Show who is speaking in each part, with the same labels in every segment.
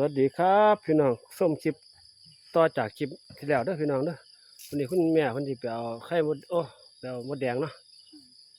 Speaker 1: วัสดีครับพี่น้องส้มคลิปต่อจากคลิปที่แล้วเด้อพี่น้องเด้อวันนี้คุณแม่เพิ่นสิไปเอาไข่มดโอ้ไปเอามดแดงเนาะ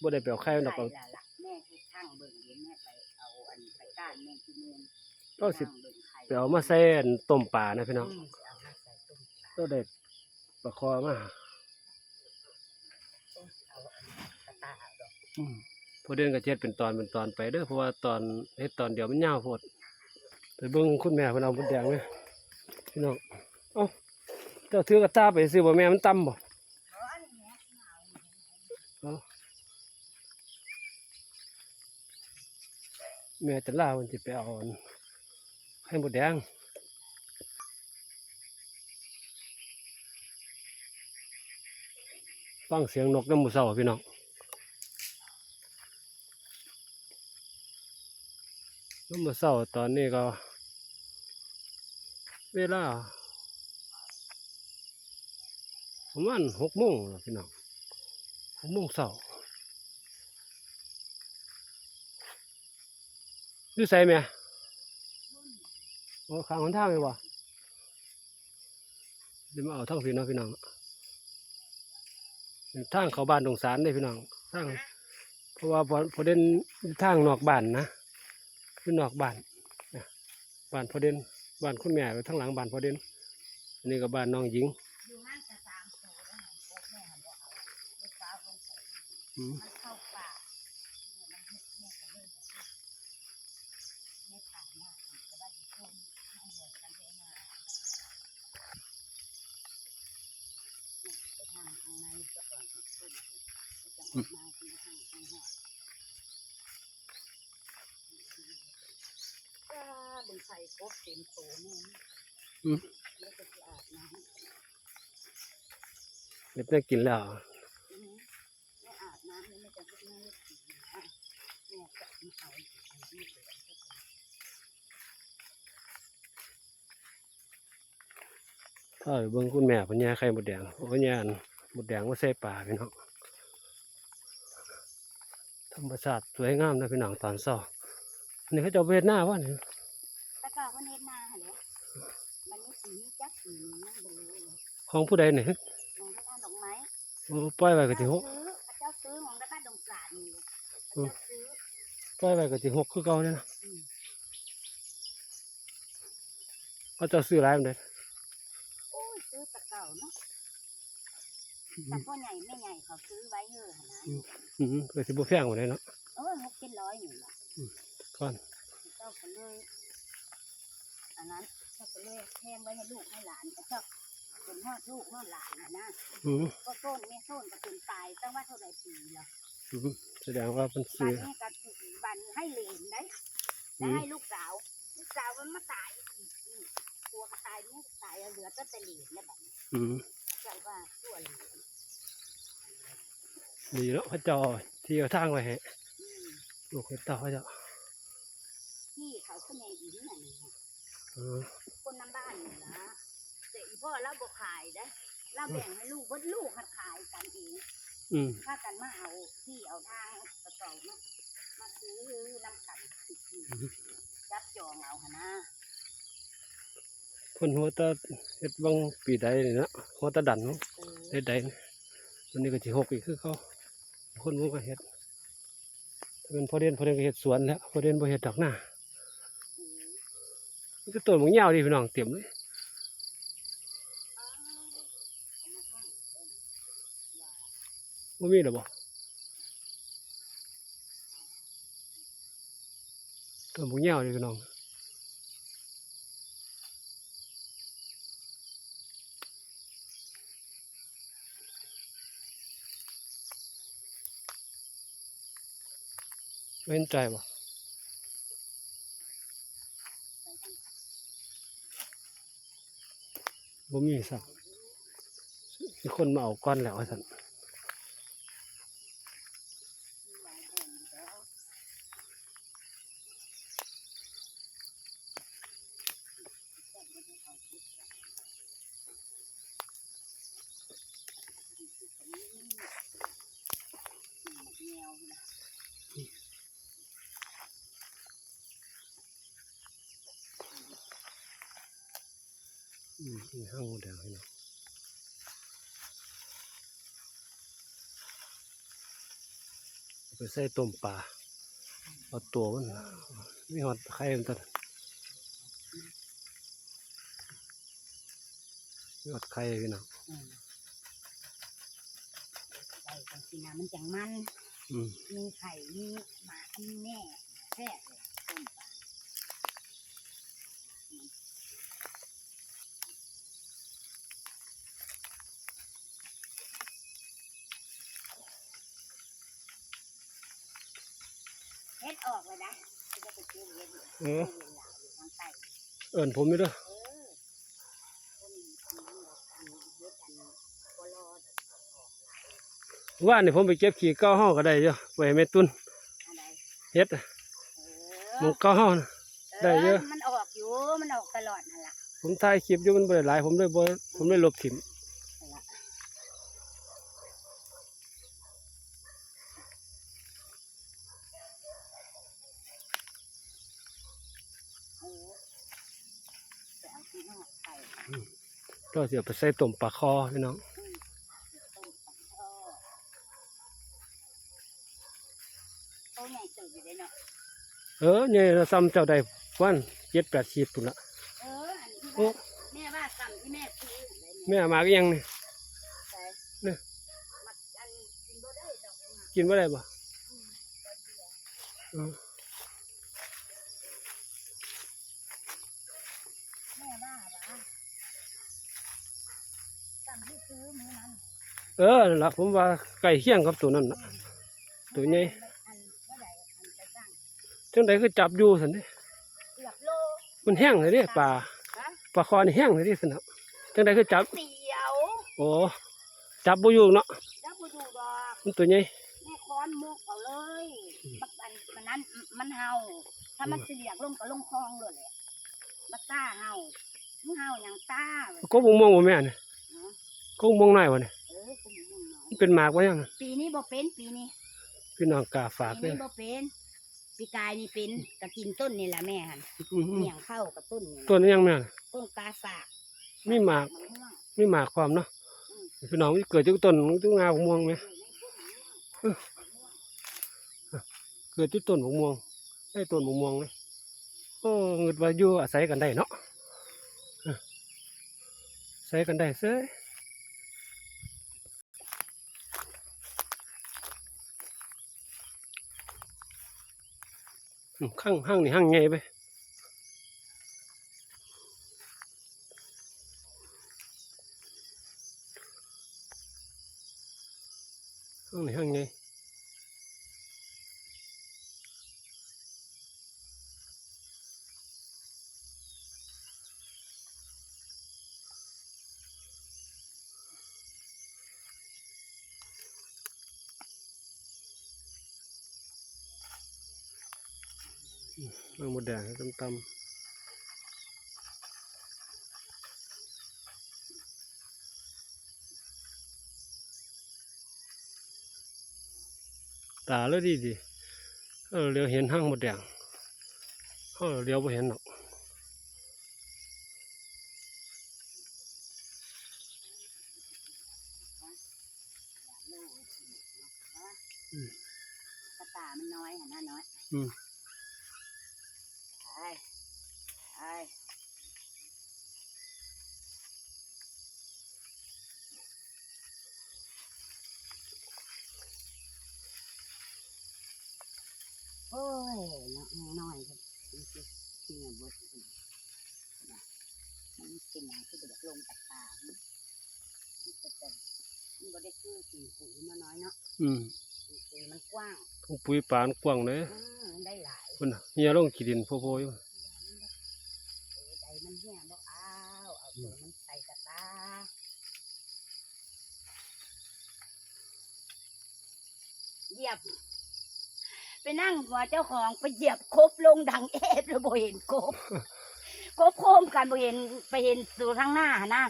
Speaker 1: บ่ได้ไปเอาไข่ดอก
Speaker 2: ไข่
Speaker 1: เอา
Speaker 2: ละละแม่ที่ข้างเบิ่งเห็นแม่ไปเอาอันไปก้านแม่ที่เมือง
Speaker 1: ก็สิ
Speaker 2: ข้างเบิ่งไข่
Speaker 1: ไปเอามาใส่อันต้มปลานะพี่น้อง
Speaker 2: อืมเอามาใส่ต้ม
Speaker 1: ก็ได้ปลาคอมา
Speaker 2: ต้มเอาอันกระตาดอก
Speaker 1: อืมพอเดินก็เจ็ดเป็นตอนเป็นตอนไปเด้อเพราะว่าตอนเฮ็ดตอนเดียวมันยาวโพด ไปเบิ่งคุณแม่เพิ่นเอามดแดงไหมพี่น้องเอ้าเจ้าถือกระตาไปซื้อบ่แม่มันต่ำบ่
Speaker 2: แม่
Speaker 1: แม่จะล่ามันสิไปเอาอันไข่มดแดงฟังเสียงนกน้ำมูเศร้าพี่น้องน้ำมูเศร้าตอนนี้ก็ เวลาประมาณหกโมงพี่น้องหกโมงเศร้าอยู่ใส่ไหมโอ้ข้างหนทางเลยวะเดี๋ยวมาเอาทั้งพี่น้องพี่น้องทางเขาบ้านตรงสารเลยพี่น้องทางเพราะว่าพอเด่นทางนอกบ้านนะคือนอกบ้านบ้านพอเด่น บ้านคุณแม่อยู่ทางหลังบ้านพอเด่นอันนี้ก็บ้านน้องหญิง
Speaker 2: อยู่นั่นจะสามตัวแล้วนะพวกแม่หันบ่เอาลูกสาวลงใส่
Speaker 1: อืม
Speaker 2: มันเข้าป่าเนี่ยมันเฮ็ดแม่ก็เลยบอกว่าแม่ถามว่าจะว่าอยู่ช่วงให้เหมือนกันได้มาเนี่ยไปทางทางในก็ก่อนถึงช่วงก็จะออกมาที่ทางทางหอด ก็บึงไฟกบเต็มโตแม่นี่แล้วก็อาบน้ำ
Speaker 1: เด็กได้กินแล้ว
Speaker 2: อืมแม่อาบน้ำนี่แม่จะลุกนั่งเล่นนะแม่จะมาเอาอันนี้ไปกันก็ได้
Speaker 1: ถ้าเบิ่งคุณแม่พิ่นย่ไข่มดแดงพราะแย่อันมดแดงว่าใส่ปลาพี่น้องธรรมชาติสวยงามนะพี่น้องตอนเช้าอันนี้เขาจะเอาไปเฮ็ดหน้าวะนี่
Speaker 2: ต
Speaker 1: ของผู้ใดนี่
Speaker 2: มองได้บ้านดอกไม้
Speaker 1: โอ้ปล่อยไว้ก็สิหก
Speaker 2: ซื้อพระเจ้าซื้อมองได้บ้านดงสารนี่พ
Speaker 1: อื
Speaker 2: ระ
Speaker 1: ม
Speaker 2: เจ้าซื้อ
Speaker 1: ปล่อยไว้ก็สิหกคือเก่าเนี่ยนะ
Speaker 2: อืม
Speaker 1: เขาเจะซื้อหลายมันได้
Speaker 2: โอ้ยซื้อตะเก่าเนาะแต่พ่อใหญ่แม่ใหญ่เขาซื้อไว้เยอะหั่นนะ
Speaker 1: อืมก็สิบ่แพงกว่าได้เนาะ
Speaker 2: เออหกเจ็ดร้อยหนึ่งละ
Speaker 1: ก่อน
Speaker 2: เจ้าก็เลยอันนั้นเจ้า ก็เลยแทงไว้ให้ลูกให้หลานก็เจ้าเป็นฮอดลูกฮอดหลานนะนะ
Speaker 1: อืม
Speaker 2: ก็ต้นแม่ต้นก็จนตายตั้งว่าเท่าไหร่ปีละ
Speaker 1: อืมแสดงว่าเป็น
Speaker 2: บั
Speaker 1: ซื้
Speaker 2: น
Speaker 1: อ
Speaker 2: นี้ก็บันให้เหลนได้
Speaker 1: อื
Speaker 2: แล้ว
Speaker 1: ม
Speaker 2: ให้ลูกสาวลูกสาวมันมาตายอีกอืมตัวก็ตายลูกตายเหลือแต่แต่เหลนแล้วแบบนี้
Speaker 1: อืม
Speaker 2: เจ้าว่าตัวเหลน
Speaker 1: ดีแล้วพระเจ้าที่เอาทางไว้ให้
Speaker 2: อืม
Speaker 1: ลูกเห็ดเต่าพระเจ้า
Speaker 2: ที่เขาขึ้นในอินน่ะนี่
Speaker 1: อืม
Speaker 2: คนน้ำบ้านนี่นะแต่อีพ่อเราบ่ขายได้เราแบ่งให้ลูกเบิดลูกหัดขายกันเอง
Speaker 1: อืม
Speaker 2: ถ้ากันมาเอาที่เอาทางกระเป๋ามามาซื้อน้ำกันติดอยู่จับจองเอาหนนะ
Speaker 1: คนหัวตาเฮ็ดบางปีใดนี่เนาะหัวตาดันเนาะ
Speaker 2: เออ
Speaker 1: เฮ็ดใดนี่วันนี้ก็สิหกอีกคือเขาคนมันก็เฮ็ดถ้าเป็นพอเด่นพอเด่นก็เฮ็ดสวนแล้วพอเด่นบ่เฮ็ดดอกหน้า
Speaker 2: เออ
Speaker 1: มั นก็ต้นมันยาวดีพี่น้องเต็มเลย
Speaker 2: อ้าวเอามาทำเออว่า
Speaker 1: บ่มีหรอบ่ต้นมันยาวดีพี่น้องไม่เห็นใจบ่
Speaker 2: ไปทำ
Speaker 1: บ่มีสักมีคนมาเอาก้อนแล้วสัน
Speaker 2: ที่วางแผนแล้วจับไว้ให้เอาพุทธะนี่นี่แนวนะ
Speaker 1: อืมนี่ ห้างหมดแดงพี่น้องเอาไปใส่ต้มปลาเอาตัวมันไมีหอดไข่มันตันมีหอดไข่พี่น้อง
Speaker 2: ได้จังสินะมันจังมัน
Speaker 1: ม
Speaker 2: มีไข่ มีหมามีแม่แท้เลยต้มปลาเฮ็ด ออกเลยนะที่จะไปเก็บเฮ็ดอยู่
Speaker 1: เออ
Speaker 2: เวลาอยู่ทางใต้
Speaker 1: เอินผมอยู่เด้อ
Speaker 2: เออคนอันนั้นดอกอันเฮ็ดอันบ่รอดอกหลาย
Speaker 1: ว่านี่ผมไปเก็บขี้เก้าห้องก็ได้เยอะไว้ให้แม่ตุน
Speaker 2: อะไร
Speaker 1: เฮ็ดอะ
Speaker 2: เอ
Speaker 1: หมู
Speaker 2: อ
Speaker 1: เก้าห้องน่ะได้เยอะ
Speaker 2: มันออกอยู่มันออกตลอดนั่นล่ะ
Speaker 1: ผมถ่ายคลิปอยู่มันบ่ได้หลายผมเลยบ่ผมเลยลบถิ่ม
Speaker 2: นั่นล่ะเออไปเอาที่นอกใส่
Speaker 1: ก็เสียไปใส่ต้มปลาคอพี่น้อง
Speaker 2: อืมต้มปังทอดโตใหญ่ตื่นอยู่เลยเนาะ
Speaker 1: เออเนี่ยเราซ้ำเจ้าได้วันเจ็ดแปดขีดปุ่นละ
Speaker 2: เอออันที่
Speaker 1: โอ้
Speaker 2: ว่าแม่ว่าสั่งที่แม่ซื้ออะไรเนี่ย
Speaker 1: แม่มาก็ยังนี่
Speaker 2: ใส่
Speaker 1: เนี่ย
Speaker 2: มักอันกินบ่ได้ดอกนะ
Speaker 1: กินว่าได้บ่
Speaker 2: อืมบ่เบื่อ
Speaker 1: เออ
Speaker 2: แม่ว่าว่าสั่งที่ซื้อมื้อนั้น
Speaker 1: เออนั่นล่ะผมว่าใกล้เคียงกับตัวนั้นน่ะตัวใหญ่
Speaker 2: อันเท่าไหร่อันไปสั่ง
Speaker 1: จังไดคือจับอยู่ซั่นเด้
Speaker 2: เกือบโล
Speaker 1: มันแห้งเลยเด้ปลา
Speaker 2: ฮะ
Speaker 1: ปลาคอนี่แห้งเลยเดิซั่นน่ะจังไดคือจับ
Speaker 2: เสียว
Speaker 1: โอ้จับบ่อยู่เนาะ
Speaker 2: จับบ่อยู่ดอก
Speaker 1: มันตัวใหญ่
Speaker 2: แม่ค้อนมุกเอาเลยบักอันมันนั้นมันเห่า ถ้ามันเสียกลงก็ลงคลองเลยแหละบักต้าเห่ามึงเห่าอย่างต้าเว้ย
Speaker 1: ก็บ่มองบ่แม่นี่
Speaker 2: เนาะ
Speaker 1: ก็มองน้อยวะนี่
Speaker 2: เออกูมีมึงน้อย
Speaker 1: มันเป็นหมากบ่ยังน่ะ
Speaker 2: ปีนี้บ่เป็นปีนี้
Speaker 1: พี่น้องกล้าฝาก
Speaker 2: ปี
Speaker 1: เด้อ
Speaker 2: นี้บ่เป็นปีกายนี่เป็นก็กินต้นนี่แหละแม่หัน
Speaker 1: อืม
Speaker 2: เหนียงเข้ากับต้นนี่
Speaker 1: ตัวนี้ยังแม่น่ะ
Speaker 2: ต้นกาฝาก
Speaker 1: มีหมาก
Speaker 2: มันม่วง
Speaker 1: มีหมากความเนาะพี่น้องมันเกิดจากต้นมันต้องงาของม่วงไหม
Speaker 2: อยู่ในต้นมะม่วง
Speaker 1: เกิดที่ต้นมะม่วงได้ต้นมะม่วงเลยโอ้เงิดว่าอยู่อาศัยกันได้เนาะเอออาศัยกันได้เซ้ย ข้างห้างนี่ห้างไงไปห้างนี่ห้างไง เอาหมดแดงให้ตำๆตาเลยดีดีเออเลี้ยวเห็นห้างหมดแดงเออเลี้ยวไ่เห็นหรอก
Speaker 2: กระตามันน้อยหันหน้าน้อย
Speaker 1: อืม
Speaker 2: ไปไป โอ้ยน้อยน้อยครับนี่คือที่เงินบดนี่นะมันเป็นอย่างที่เด็กลงตัดตามันจะจะมันบ่ได้คือสีปุ๋ยมาน้อยเนาะ
Speaker 1: อืม
Speaker 2: สีปุ๋ยมันกว้าง
Speaker 1: ถุงปุ๋ยปานกว้างเลย
Speaker 2: อืมมันได้หลาย
Speaker 1: คนน่ะเฮียลงขี้ดินโพโพอยู่
Speaker 2: เออใจมันเหี้ยบ่เอาเอาตัวมันใส่กระตาเหยียบ ไปนั่งหัวเจ้าของไปเหยียบครบลงดังเอฟแล้วบ่เห็นครบครบโคมกันบ่เห็นไปเห็นสู่ทางหน้าหั่นนะ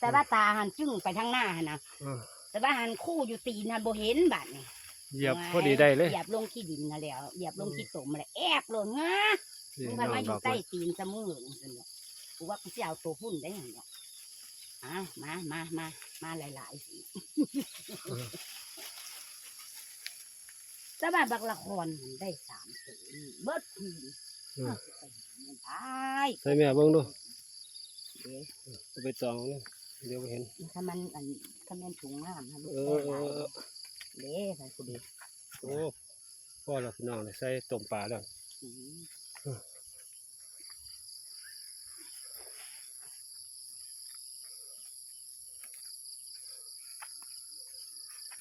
Speaker 2: แต่ว่าตาหันจึ้งไปทางหน้าหั่นนะ
Speaker 1: เออ
Speaker 2: แต่ว่าหันคู่อยู่ตีนหันบ่เห็นบัดนี่
Speaker 1: เหยียบพอดีได้เลย
Speaker 2: เหยียบลงที่ดินน่ะแล้วเหยียบลงที่ตมเลยแอบลงงา
Speaker 1: นี่
Speaker 2: มึง
Speaker 1: น้
Speaker 2: พัน
Speaker 1: อง
Speaker 2: มาอ
Speaker 1: ดอยู่ก
Speaker 2: ใต้
Speaker 1: ไม้
Speaker 2: ตีนสมือนั่นเนาะกูว่ากูสิเอาตัวพุ่นได้หยังเนาะมามามามามาหลายๆสิ
Speaker 1: เออ
Speaker 2: สบายบักละครมันได้สามตัวนี่เบิดคืน
Speaker 1: เออ
Speaker 2: ไปหาเงินตาย
Speaker 1: ใส่แม่เบิ่งดู
Speaker 2: เด้
Speaker 1: เอาไปจองเลยเดี๋ยวบ่เห็น
Speaker 2: ถ้ามันอันถ้ามันถุงน้ำให้มัน
Speaker 1: เอ
Speaker 2: แก้
Speaker 1: อเอ
Speaker 2: ได้
Speaker 1: อเออ
Speaker 2: เด้ใส่กูดี
Speaker 1: โอ้พ่อเราพี่น้องเลยใส่ต้มปลาแล้ว
Speaker 2: อืม
Speaker 1: เออ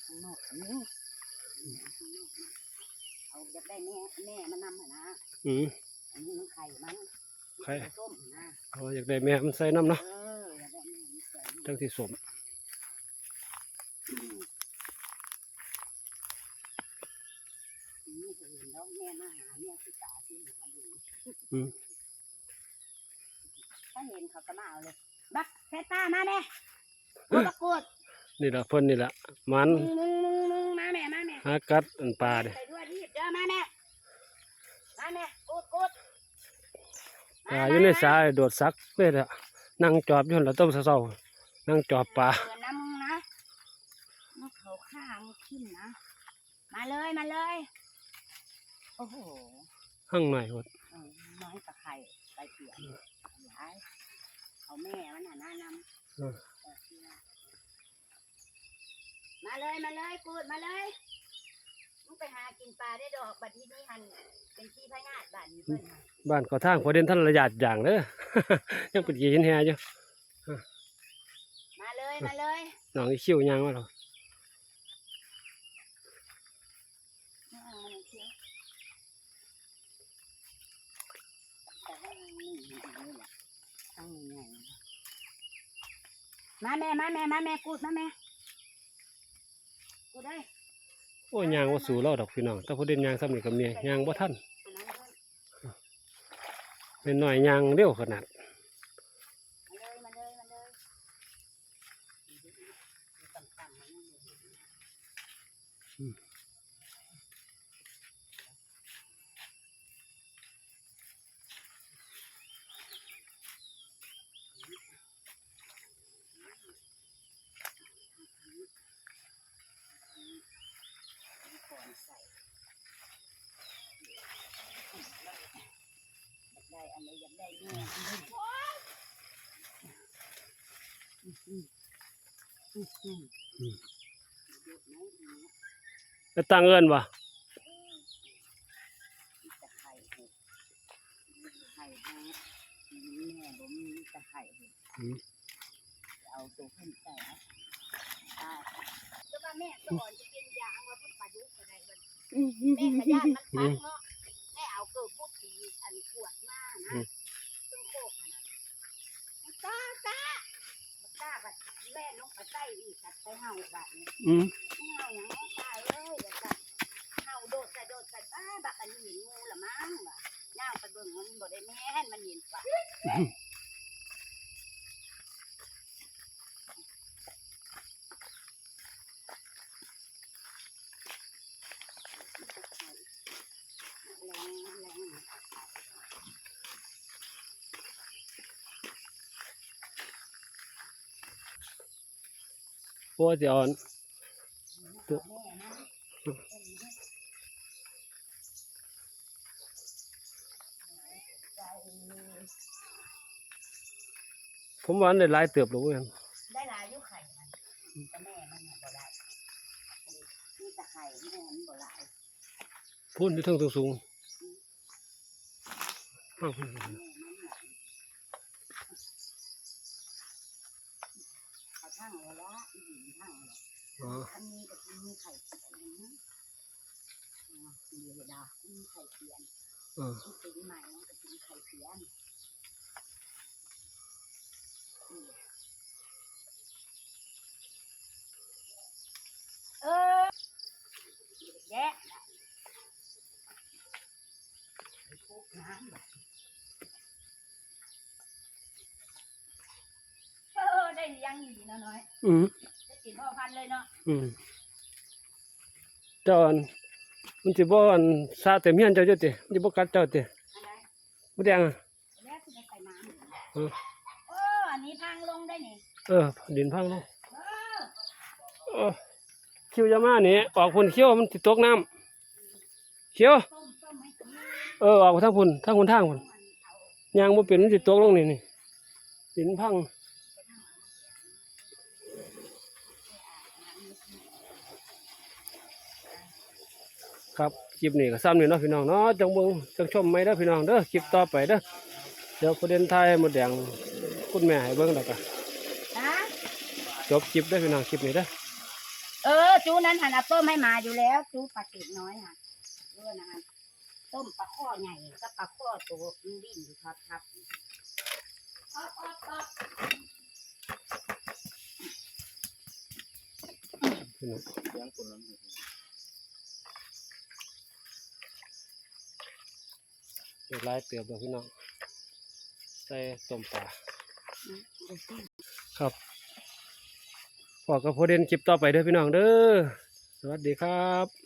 Speaker 2: ข้างนอกนี่ข้างนอกนะ เอาจะได้แม่แม่มันนำหนนะ
Speaker 1: อืม
Speaker 2: อันนี้มันไข่มัน
Speaker 1: ไข่
Speaker 2: ต้มนะ
Speaker 1: เอาอยากได้แม่มันใส่น้ำเนาะ
Speaker 2: เอออยากได้แม่มันใส่
Speaker 1: จังที่สม
Speaker 2: นี่คือแล้วแม่มาหาแม่ที่ตาที่หาอยู่
Speaker 1: อืม
Speaker 2: ถ้าเห็นเขาก็มาเอาเลยบักแค่ตามาแม่บักกด
Speaker 1: นี่ละเพิ่นนี่ละมัน
Speaker 2: มึ
Speaker 1: หากัดอันปลาเด้
Speaker 2: ไปด้วยรีบเด้อมาแม่มาแม่กดกด
Speaker 1: ปลาอยู่ในสายโดดซักเลยละนั่งจอบอยู่หั่นละต้มเศร้าๆนั่งจอบปลา
Speaker 2: เปิดน้ำมึงนะมาเขาข้างขึ้นนะ มาเลยมาเลย โอ้โห
Speaker 1: ข้างในหมด
Speaker 2: เออน้อยตะไคร่ไปเสียหลายเอาแม่มันน่ะน่านำ
Speaker 1: เออ
Speaker 2: เออมาเลยมาเลยกูดมาเลย มึงไปหากินปลาได้ดอกบัดที่นี่หันเป็นที่พญาติบ้านนี้เพิ่นน่ะ
Speaker 1: บ้านขอทางพอเด่นท่านระยาดอย่างเด้อ ยังเป็นกี่หินแฮอยู่
Speaker 2: มาเลยมาเลย
Speaker 1: น้องอีคิวยางว่าหรอ
Speaker 2: ไม่เอามันเชียวแต่ว่ามันนี่อย่างนี้แหละต้องมีไงมาแม่มาแม่มาแม่กูดมาแม่กูดได้
Speaker 1: โอ้ยางว่าสู่เราดอกพี่น้องแต่พอเด่นยางซ้ำนี่กับเมียยางบ่ทัน
Speaker 2: อันนั้นเพิ่น
Speaker 1: เป็นหน่อยยางเร็วขนาด
Speaker 2: มาเลยมาเลยมาเลยต่ำๆมันนั่นเลย ก่อนใส่อยากได้อะไรอยากได้เนี่ยอืมอืมอืมอืม
Speaker 1: อืม
Speaker 2: เยอะไหมดีนะ
Speaker 1: แล้วตั้งเอิ้นบ่
Speaker 2: มีแต่ไข่เห็ดไข่แห้งแม่บ่มีแต่ไข่ห็ด
Speaker 1: อืม
Speaker 2: เอาตัวขึ้นใส่เอาตายก็ว่าแม่สอนจะเป็นยางว่าพิ่นปลาดุกอะไรมันแม่ขยันมันคักเนาะแม่เอาเกิดพูดตีอันขวดมานะตึงโคกนะมันตาตามันตาแบบแม่ลงไปใต้ อีกกัดไปเห่าแบบนี้
Speaker 1: อืม
Speaker 2: เห่าอย่างนี้ตายเลยเดี๋ยวจะเห่าโดดใส่โดดใส่ป้าบักอันนี้เห็นงูละมั้งว่ะย่างไปเบิ่งมันบ่ได้แม่นมันเห็นปะแรงแรง
Speaker 1: โอ้สิอ่อน
Speaker 2: แม่นะใจ
Speaker 1: ผมว่าอันได้หลายเติบหรอกเว้ย
Speaker 2: ได้หลายอยุไข่มันแต่แม่มันน่ะบ่ได้มีแต่ไข่แม่มันบ่หลาย
Speaker 1: พุ่นอยู่เทั้งสูงๆอ้าวพุ่น
Speaker 2: แม่มันหลายเขาทั้งเอาละอีหญิงทั้งเอาละ
Speaker 1: อ๋อ
Speaker 2: อันนี้ก็คือมีไข่เสียนนะอ๋อเดี๋ยวดามีไข่เสียน
Speaker 1: เออ
Speaker 2: ที่เป็นใหม่มันก็เป็นไข่เสียนอืมเออแยะไปพกน้ำแบบเออได้เลี้ยังอีกนะน้อย
Speaker 1: อืม
Speaker 2: ได้กิ นพ่อพันธุ์เลยเนาะ
Speaker 1: อืมเจ้าอันมันสิบ่อันซาเต็มเฮียนเจ้าอยู่ติมันสิบ่กัดเจ้าติ
Speaker 2: อะไร
Speaker 1: บ่แดงอะ
Speaker 2: แล้วคุณจะใส่น้ำ
Speaker 1: เออ
Speaker 2: เอออันนี้ทางลงได้นี่
Speaker 1: เออดินพังลงเออคิวยามานี่ออกพุ่นเขี้ยวมันติดตกน้ำเขี้ยว
Speaker 2: ต้มต้มให้กิน
Speaker 1: เออออกทางพุ่นทางพุ่นทางพุ่นยางบ่เป็นมันติดตกลงนี่นี่ดินพัง ครับคลิปนี้ก็ซ้ำนี่เนาะพี่น้องเนาะจังเบิ่งจังชมไหมเด้อพี่น้องเด้อคลิปต่อไปเด้อเดี๋ยวประเด็นไทยหมดแดงคุณแม่ให้เบิ่งแล้วก็
Speaker 2: นะ
Speaker 1: จบคลิปเด้อพี่น้องคลิปนี้เด้อ
Speaker 2: เออจูนั้นหันเอาต้มให้มาอยู่แล้วจูปลาเก็ดน้อยค่ะเออนะฮะต้มปลาข้อใหญ่กับปลาข้อตัวมันวิ่งอยู่ทับทับอ๊อบอ๊อบอ๊อบ
Speaker 1: พี่น้อง
Speaker 3: เลี้ยงคนละหนึ่ง
Speaker 1: เดี๋ยวไล่เตือบเลยพี่น้องใส่ต้มปลาครับพอกับโพเดนคลิปต่อไปเด้อพี่น้องเด้อสวัสดีครับ